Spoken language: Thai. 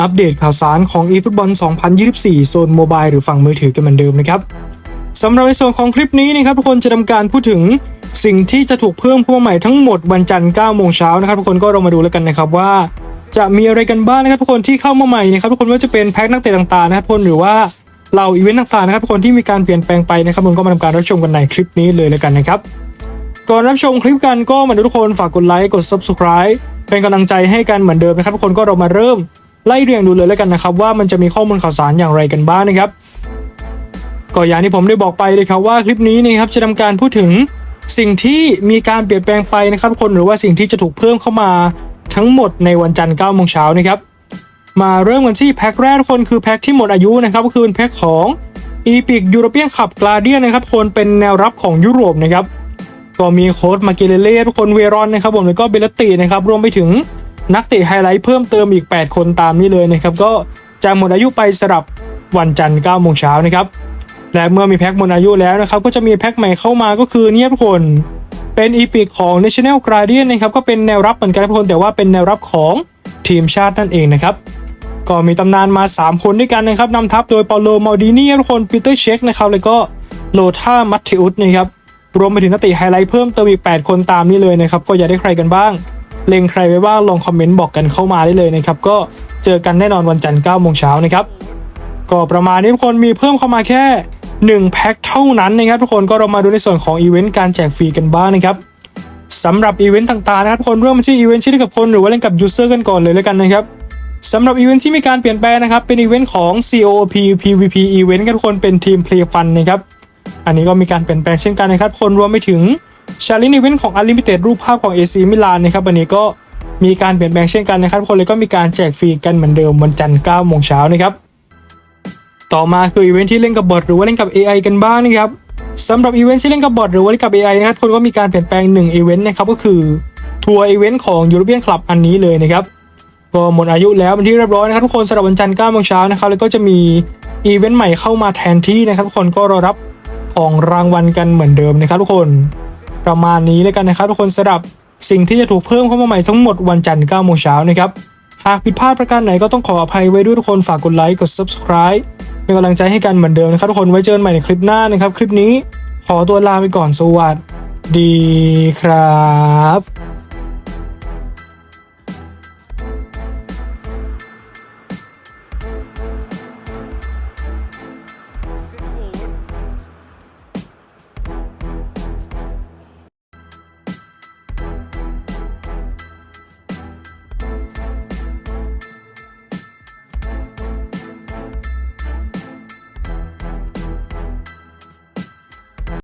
อัปเดตข่าวสารของ eFootball 2024 โซนโมบายหรือฝั่งมือถือกันเหมือนเดิมนะครับสำหรับในส่วนของคลิปนี้นะครับทุกคนจะทำการพูดถึงสิ่งที่จะถูกเพิ่มเข้ามาใหม่ทั้งหมดวันจันทร์9โมงเช้านะครับทุกคนก็เรามาดูแล้วกันนะครับว่า จะมีอะไรกันบ้างนะครับทุกคนที่เข้ามาใหม่นะครับทุกคนว่าจะเป็นแพ็คนักเตะต่างๆนะครับทุกคนหรือว่าเหล่าอีเวนต์ต่างๆนะครับทุกคนที่มีการเปลี่ยนแปลงไปนะครับทุกคนก็มาทำการรับชมกันในคลิปนี้เลยแล้วกันนะครับก่อนรับชมคลิปกันก็มาดูทุกคนฝากกดไลค์กด subscribe เป็นกำลังใจให้กันเหมือนเดิมนะครับทุกคนก็เรามาเริ่ม ไล่เรียงดูเลยแล้วกันนะครับว่ามันจะมีข้อมูลข่าวสารอย่างไรกันบ้างนะครับก็อย่างที่ผมได้บอกไปเลยครับว่าคลิปนี้นะครับจะทำการพูดถึงสิ่งที่มีการเปลี่ยนแปลงไปนะครับทุกคนหรือว่าสิ่งที่จะถูกเพิ่มเข้ามาทั้งหมดในวันจันทร์9โมงเช้านะครับมาเริ่มกันที่แพ็คแรกทุกคนคือแพ็คที่หมดอายุนะครับก็คือเป็นแพ็คของ Epic European Cup Guardian นะครับทุกคนเป็นแนวรับของยุโรปนะครับก็มีโค้ดมาเกเลเล่ทุกคนเวรอนนะครับผมแล้วก็เบลตินะครับรวมไปถึง นักเตะไฮไลท์เพิ่มเติมอีก 8 คนตามนี้เลยนะครับ ก็จะหมดอายุไปสำหรับวันจันทร์9โมงเช้านะครับและเมื่อมีแพ็คหมดอายุแล้วนะครับ ก็จะมีแพ็คใหม่เข้ามาก็คือเนี่ยทุกคนเป็นอีพิกของ National Guardian นะครับก็เป็นแนวรับเหมือนกันทุกคนแต่ว่าเป็นแนวรับของทีมชาตินั่นเองนะครับก็มีตำนานมา 3 คนด้วยกันนะครับนำทัพโดยเปาโลมาลดินีทุกคนปีเตอร์เช็คนะครับแล้วก็โลธามัตเทอุสนะครับรวมไปถึงนักเตะไฮไลท์เพิ่มเติมอีก 8 คนตามนี้เลยนะครับก็อยากได้ใครกันบ้าง เล็งใครไว้บ้างลองคอมเมนต์บอกกันเข้ามาได้เลยนะครับ ก็เจอกันแน่นอนวันจันทร์9โมงเช้านะครับ ก็ประมาณนี้ทุกคนมีเพิ่มเข้ามาแค่ 1 แพ็คเท่านั้นนะครับ ทุกคนก็เรามาดูในส่วนของอีเวนต์การแจกฟรีกันบ้างนะครับสำหรับอีเวนต์ต่างๆนะครับคนเริ่มที่อีเวนต์ที่เล่นกับคนหรือว่าเล่นกับยูเซอร์กันก่อนเลยแล้วกันนะครับสำหรับอีเวนต์ที่มีการเปลี่ยนแปลงนะครับ เป็นอีเวนต์ของ COP PVP Event กันคนเป็นทีม Play Fun นะครับ อันนี้ก็มีการเปลี่ยนแปลงเช่นกันนะครับ คนรวมไปถึง ชาลินอีเวนต์ของ Unlimited รูปภาพของ AC มิลานนะครับอันนี้ก็มีการเปลี่ยนแปลงเช่นกันนะครับคนเลยก็มีการแจกฟรีกันเหมือนเดิมวันจันทร์9โมงเช้านะครับต่อมาคืออีเวนต์ที่เล่นกับบอทหรือว่าเล่นกับ AI กันบ้างนะครับสำหรับอีเวนต์ที่เล่นกับบอทหรือว่าเล่นกับ AI นะครับคนก็มีการเปลี่ยนแปลง1อีเวนต์นะครับก็คือทัวร์อีเวนต์ของ European Club อันนี้เลยนะครับก็หมดอายุแล้วเป็นที่เรียบร้อยนะครับทุกคนสำหรับวันจันทร์9โมงเช้านะครับแล้วก็จะมีอีเวนต์ใหม่เข้ามาแทนที่นะครับทุกคนก็รอรับของรางวัลกันเหมือนเดิมนะครับทุกคน ประมาณนี้เลยกันนะครับทุกคนสำหรับสิ่งที่จะถูกเพิ่มเข้ามาใหม่ทั้งหมดวันจันทร์9โมงเช้านะครับ หากผิดพลาดประการไหนก็ต้องขออภัยไว้ด้วยทุกคนฝากกดไลค์กด subscribe เป็นกำลังใจให้กันเหมือนเดิมนะครับทุกคนไว้เจอกันใหม่ในคลิปหน้านะครับ คลิปนี้ขอตัวลาไปก่อนสวัสดีครับ